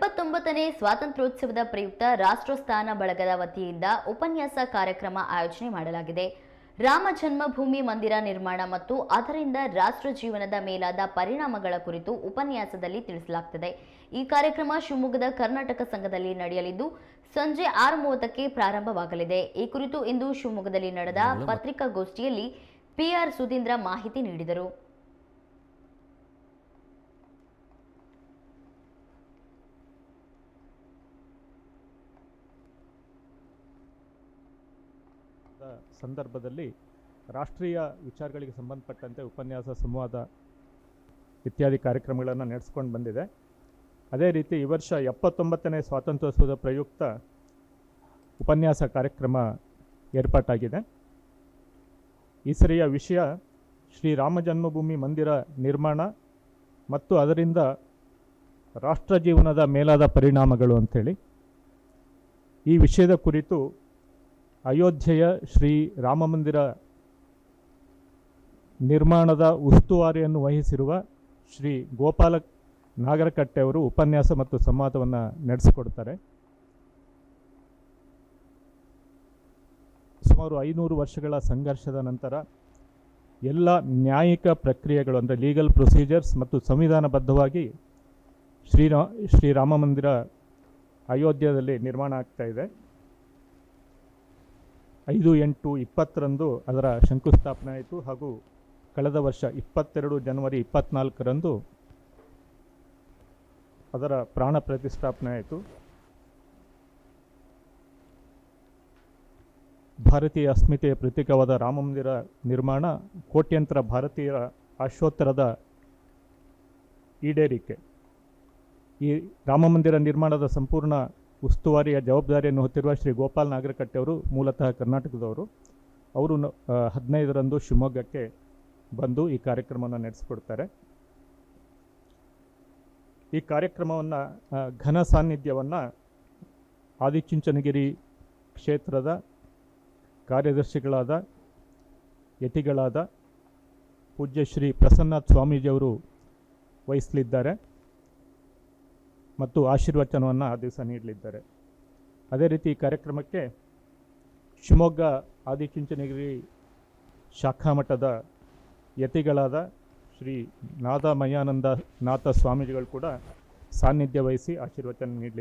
ಎಪ್ಪತ್ತೊಂಬತ್ತನೇ ಸ್ವಾತಂತ್ರ್ಯೋತ್ಸವದ ಪ್ರಯುಕ್ತ ರಾಷ್ಟ್ರಸ್ಥಾನ ಬಳಗದ ವತಿಯಿಂದ ಉಪನ್ಯಾಸ ಕಾರ್ಯಕ್ರಮ ಆಯೋಜನೆ ಮಾಡಲಾಗಿದೆ. ರಾಮ ಜನ್ಮಭೂಮಿ ಮಂದಿರ ನಿರ್ಮಾಣ ಮತ್ತು ಅದರಿಂದ ರಾಷ್ಟ್ರ ಜೀವನದ ಮೇಲಾದ ಪರಿಣಾಮಗಳ ಕುರಿತು ಉಪನ್ಯಾಸದಲ್ಲಿ ತಿಳಿಸಲಾಗುತ್ತದೆ ಈ ಕಾರ್ಯಕ್ರಮ ಶಿವಮೊಗ್ಗದ ಕರ್ನಾಟಕ ಸಂಘದಲ್ಲಿ ನಡೆಯಲಿದ್ದು ಸಂಜೆ ಆರು ಮೂವತ್ತಕ್ಕೆ ಪ್ರಾರಂಭವಾಗಲಿದೆ. ಈ ಕುರಿತು ಇಂದು ಶಿವಮೊಗ್ಗದಲ್ಲಿ ನಡೆದ ಪತ್ರಿಕಾಗೋಷ್ಠಿಯಲ್ಲಿ ಪಿಆರ್ ಸುಧೀಂದ್ರ ಮಾಹಿತಿ ನೀಡಿದರು. ದ ಸಂದರ್ಭದಲ್ಲಿ ರಾಷ್ಟ್ರೀಯ ವಿಚಾರಗಳಿಗೆ ಸಂಬಂಧಪಟ್ಟಂತೆ ಉಪನ್ಯಾಸ, ಸಂವಾದ ಇತ್ಯಾದಿ ಕಾರ್ಯಕ್ರಮಗಳನ್ನು ನಡೆಸ್ಕೊಂಡು ಬಂದಿದೆ. ಅದೇ ರೀತಿ ಈ ವರ್ಷ ಎಪ್ಪತ್ತೊಂಬತ್ತನೇ ಸ್ವಾತಂತ್ರ್ಯೋತ್ಸವದ ಪ್ರಯುಕ್ತ ಉಪನ್ಯಾಸ ಕಾರ್ಯಕ್ರಮ ಏರ್ಪಾಟಾಗಿದೆ. ಈ ಸರಿಯ ವಿಷಯ ಶ್ರೀರಾಮ ಜನ್ಮಭೂಮಿ ಮಂದಿರ ನಿರ್ಮಾಣ ಮತ್ತು ಅದರಿಂದ ರಾಷ್ಟ್ರ ಜೀವನದ ಮೇಲಾದ ಪರಿಣಾಮಗಳು ಅಂಥೇಳಿ. ಈ ವಿಷಯದ ಕುರಿತು ಅಯೋಧ್ಯೆಯ ಶ್ರೀ ರಾಮಮಂದಿರ ನಿರ್ಮಾಣದ ಉಸ್ತುವಾರಿಯನ್ನು ವಹಿಸಿರುವ ಶ್ರೀ ಗೋಪಾಲ ನಾಗರಕಟ್ಟೆ ಅವರು ಉಪನ್ಯಾಸ ಮತ್ತು ಸಂವಾದವನ್ನು ನಡೆಸಿಕೊಡ್ತಾರೆ. ಸುಮಾರು ಐನೂರು ವರ್ಷಗಳ ಸಂಘರ್ಷದ ನಂತರ ಎಲ್ಲ ನ್ಯಾಯಿಕ ಪ್ರಕ್ರಿಯೆಗಳು ಅಂದರೆ ಲೀಗಲ್ ಪ್ರೊಸೀಜರ್ಸ್ ಮತ್ತು ಸಂವಿಧಾನಬದ್ಧವಾಗಿ ಶ್ರೀರಾ ಶ್ರೀರಾಮ ಮಂದಿರ ಅಯೋಧ್ಯೆಯಲ್ಲಿ ನಿರ್ಮಾಣ ಆಗ್ತಾ ಇದೆ. ಐದು ಎಂಟು ಇಪ್ಪತ್ತರಂದು ಅದರ ಶಂಕುಸ್ಥಾಪನೆ ಆಯಿತು ಹಾಗೂ ಕಳೆದ ವರ್ಷ ಇಪ್ಪತ್ತೆರಡು ಜನವರಿ ಇಪ್ಪತ್ತ್ನಾಲ್ಕರಂದು ಅದರ ಪ್ರಾಣ ಪ್ರತಿಷ್ಠಾಪನೆ ಆಯಿತು. ಭಾರತೀಯ ಅಸ್ಮಿತೆಯ ಪ್ರತೀಕವಾದ ರಾಮಮಂದಿರ ನಿರ್ಮಾಣ ಕೋಟ್ಯಂತರ ಭಾರತೀಯರ ಆಶೋತ್ತರದ ಈಡೇರಿಕೆ. ಈ ರಾಮಮಂದಿರ ನಿರ್ಮಾಣದ ಸಂಪೂರ್ಣ ಉಸ್ತುವಾರಿಯ ಜವಾಬ್ದಾರಿಯನ್ನು ಹೊತ್ತಿರುವ ಶ್ರೀ ಗೋಪಾಲ್ ನಾಗರಕಟ್ಟೆಯವರು ಮೂಲತಃ ಕರ್ನಾಟಕದವರು, ಅವರು ಹದಿನೈದರಂದು ಶಿವಮೊಗ್ಗಕ್ಕೆ ಬಂದು ಈ ಕಾರ್ಯಕ್ರಮವನ್ನು ನಡೆಸಿಕೊಡ್ತಾರೆ. ಈ ಕಾರ್ಯಕ್ರಮವನ್ನು ಘನ ಸಾನ್ನಿಧ್ಯವನ್ನು ಆದಿಚುಂಚನಗಿರಿ ಕ್ಷೇತ್ರದ ಕಾರ್ಯದರ್ಶಿಗಳಾದ, ಯತಿಗಳಾದ ಪೂಜ್ಯ ಶ್ರೀ ಸ್ವಾಮೀಜಿ ಸ್ವಾಮೀಜಿಯವರು ವಹಿಸಲಿದ್ದಾರೆ. ಮತ್ತು ಆಶೀರ್ವಚನವನ್ನು ಆ ದಿವಸ ನೀಡಲಿದ್ದಾರೆ. ಅದೇ ರೀತಿ ಕಾರ್ಯಕ್ರಮಕ್ಕೆ ಶಿವಮೊಗ್ಗ ಆದಿಚುಂಚನಗಿರಿ ಶಾಖಾ ಮಠದ ಯತಿಗಳಾದ ಶ್ರೀ ನಾದ ಮಯಾನಂದ ನಾಥ ಸ್ವಾಮೀಜಿಗಳು ಕೂಡ ಸಾನ್ನಿಧ್ಯ ವಹಿಸಿ ಆಶೀರ್ವಚನ ನೀಡಲಿದ್ದಾರೆ.